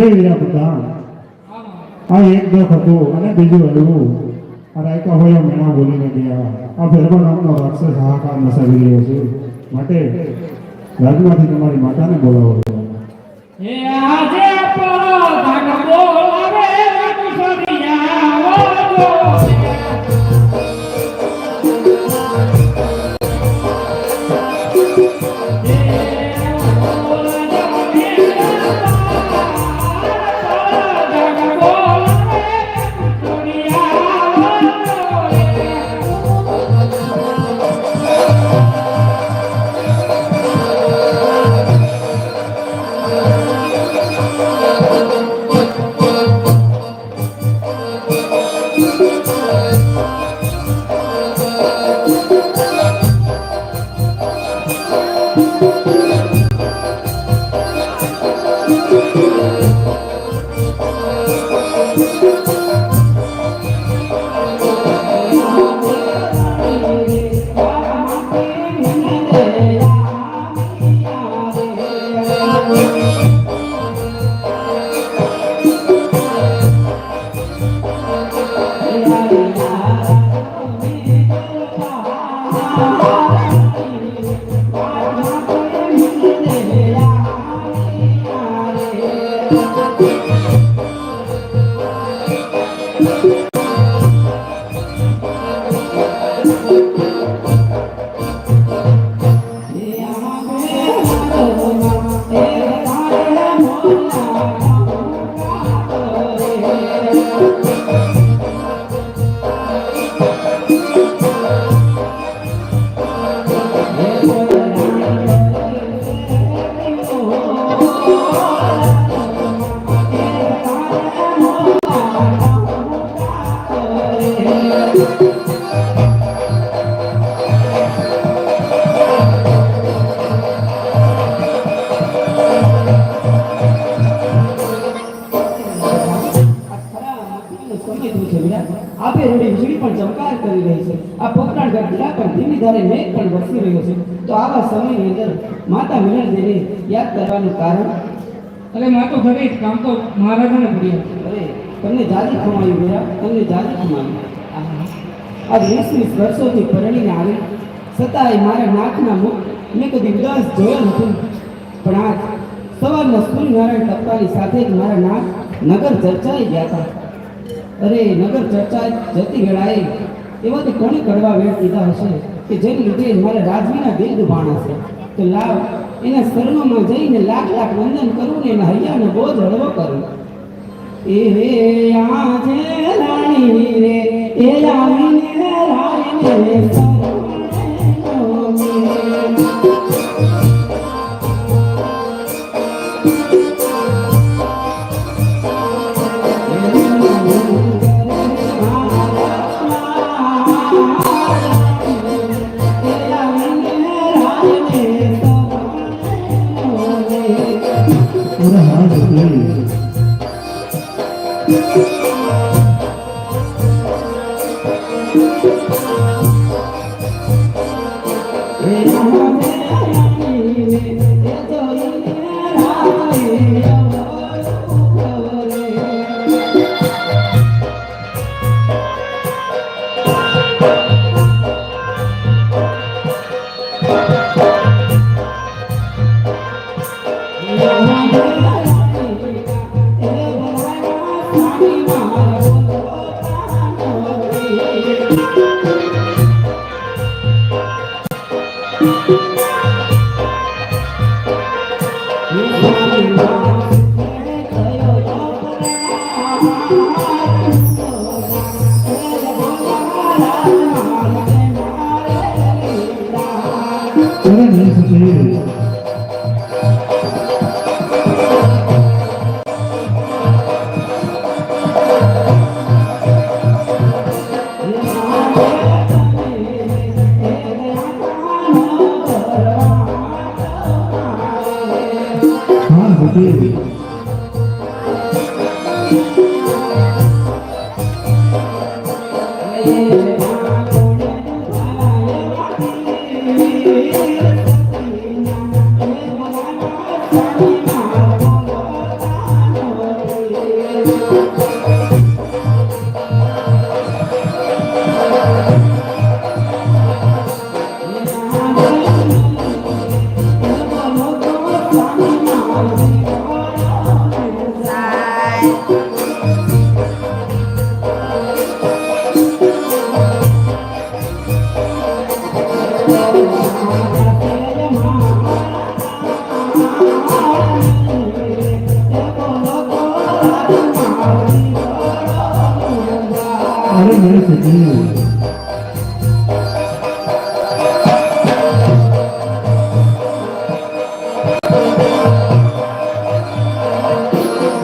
અરે વીરા પુતા આ એક દખ હતો અને બીજું હતું રાયકા હોય મેણા બોલીને ગયા. આ ભેરબો નામનો રાક્ષસ હાહાકાર મસાવી રહ્યો છે. માટે રાજમાંથી તમારી માતાને બોલાવો. હે આજે આ પોકરાણ ગઢડા પણ ધીમી ધારે મેઘ પણ વરસી રહ્યો છે. તો આવા સમયની અંદર માતા મિનળદેવીને યાદ કરવાનું કારણ? અરે માં તો ઘરે જ કામ તો મહારાજાને પડ્યા અરે તમને જાજી ખમાયું ગયા તમને જાજી ખમાયું. આ વીસ વીસ વર્ષોથી પરણીને આવી. છતાંય મારા નાકના મુખ મેં કદી ઉદાસ જોયો નથી. પણ આજ સવારના સૂર્યનારાયણ ટપ્પાની સાથે જ મારા નાક નગર ચર્ચાઈ ગયા હતા. અરે નગર ચર્ચા જતી વેળાએ એવાથી કોણે કડવા વેળ લીધા હશે કે જેને લીધે મારે રાજવીના દિલ દુભાણા છે? તો લાવ, એના શરણોમાં જઈને લાખ લાખ વંદન કરું ને એના હૈયાનો બોજ હળવો કરું. એ હે આ છે રાણી રે, એ રાણી રે રાણી રે Amém.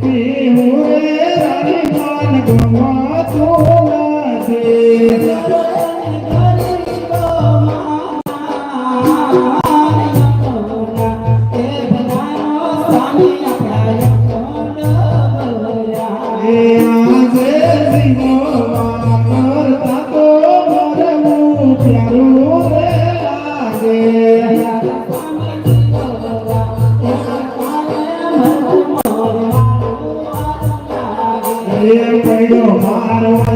પીવું રે રાણી મન ગમતું નથી એ પડ્યો મારવાદી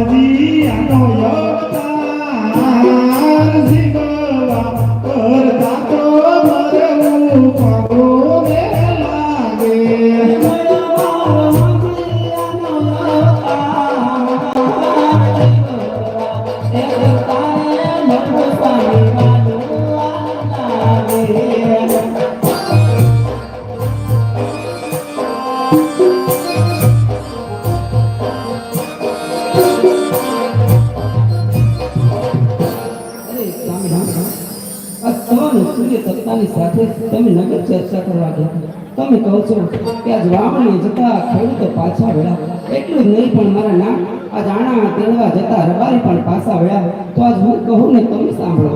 સૂર્ય સાથે તમે નગર ચર્ચા કરવા ગયા તમે કહો છો કે આજ વાવણી જતા ખેડૂતો પાછા વળ્યા. એટલું જ નહીં પણ મારા ના આ જાણા તેડવા જતા રબારી પણ પાછા વળ્યા. તો આજ હું કહું ને તમે સાંભળો.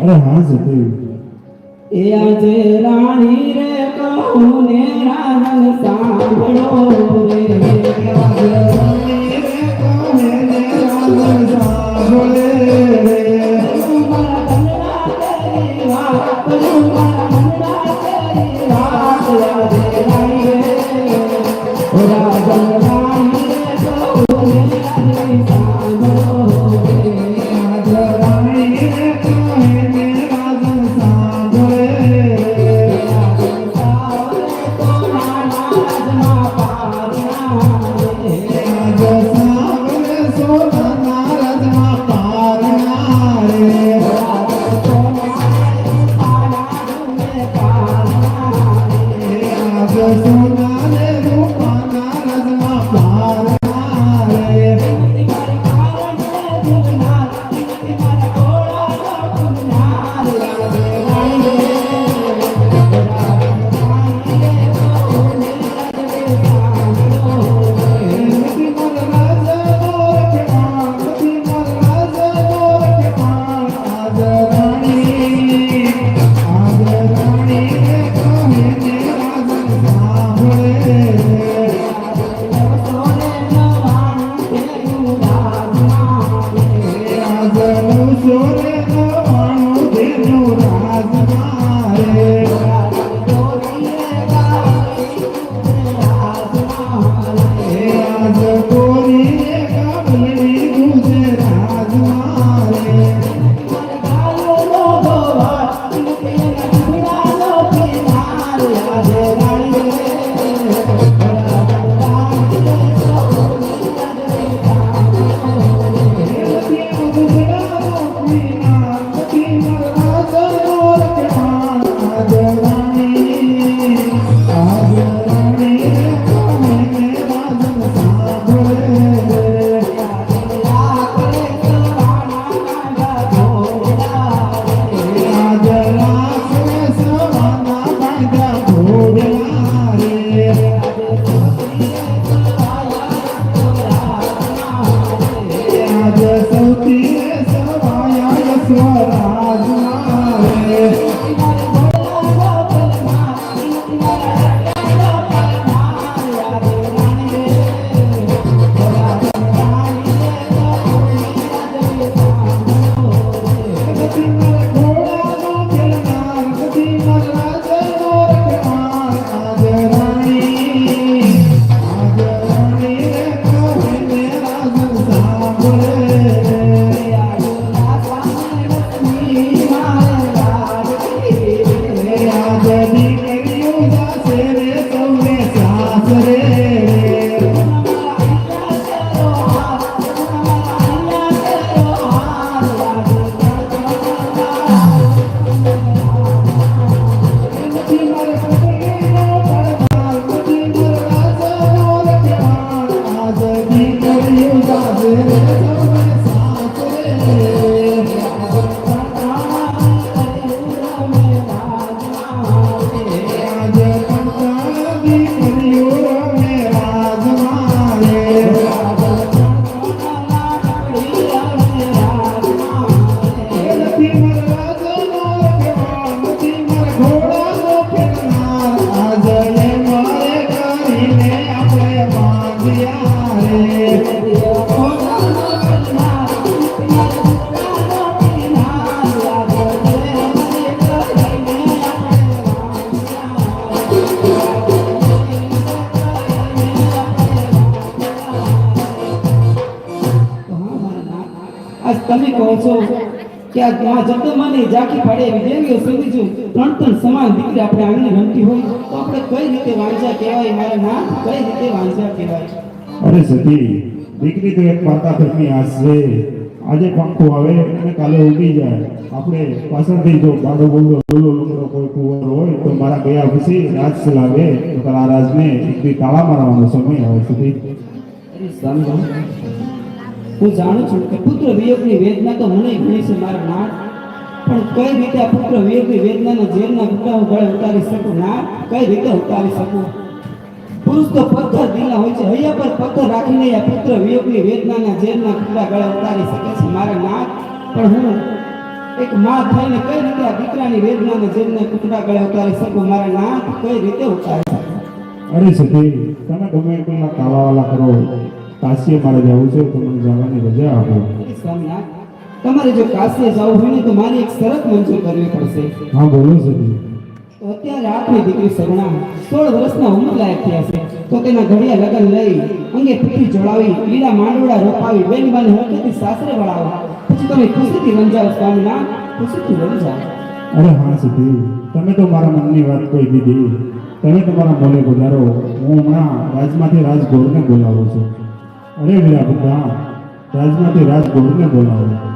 અરે હા સતી એ આજે રાણી રે કહું ને રાણ સાંભળો રે. રાજનું સોરે નવાણું તેનું રાજ સૌથી કે આ માં જગદંબાની ઝાંખી પાડે એવી દેવીઓ સુધી ત્રણ ત્રણ સમાન દીકરી આપણે આંગણે રમતી હોય. તો આપણે કઈ રીતે વાંચા કહેવાય? મારા નામ કઈ રીતે વાંચા કહેવાય? અરે સતી દીકરી તો એક માતા ઘરની આસ છે આજે પંખો આવે અને કાલે ઉડી જાય. આપણે પાછળથી જો બાળો બોલો બોલો લોકો કોઈ કુંવર હોય તો મારા ગયા પછી રાજ ચલાવે. તો તારા રાજને દીકરી તાળા મારવાનો સમય આવે સુધી હું જાણું છું કે પુત્ર વિયોગની વેદના તો મને ઘણી છે મારા ના પણ કઈ રીતે આ પુત્ર વિયોગની વેદનાના જેલના ગુટા હું ગળે ઉતારી શકું? ના કઈ રીતે ઉતારી શકું? પુરુષ તો પથ્થર દિલા હોય છે. હૈયા પર પથ્થર રાખીને આ પુત્ર વિયોગની વેદનાના જેલના ગુટા ગળે ઉતારી શકે છે મારા ના પણ હું એક માં થઈને કઈ રીતે આ દીકરાની વેદનાના જેલના ટુકડા ગળે ઉતારી શકું મારા ના કઈ રીતે ઉતારી શકું? અરે સતી તમે ગમે એટલા તાળાવાલા કરો. કાશીએ મારે જવું છે તો મને જવાની રજા આપો. તમારે જો કાશીએ જવું હોય ને તો મારી એક શરત મંજૂર કરવી પડશે. હા બોલો સર. તો અત્યારે આપની દીકરી સગુણા સોળ વર્ષના ઉંમર લાયક થયા છે. તો તેના ઘડિયા લગન લઈ અંગે પીઠી જોડાવી લીલા માંડવડા રોપાવી બેન બાને હરકતથી સાસરે વળાવો. પછી તમે ખુશીથી રંજાવ સ્વામી ના ખુશીથી રંજાવ અરે હા સુધી તમે તો મારા મનની વાત કહી દીધી. તમે તમારા મને ગુજારો. હું હમણાં રાજમાંથી રાજગોરને બોલાવું છું. અરે વીરા બધા રાજમાંથી રાજગોરને બોલાવો.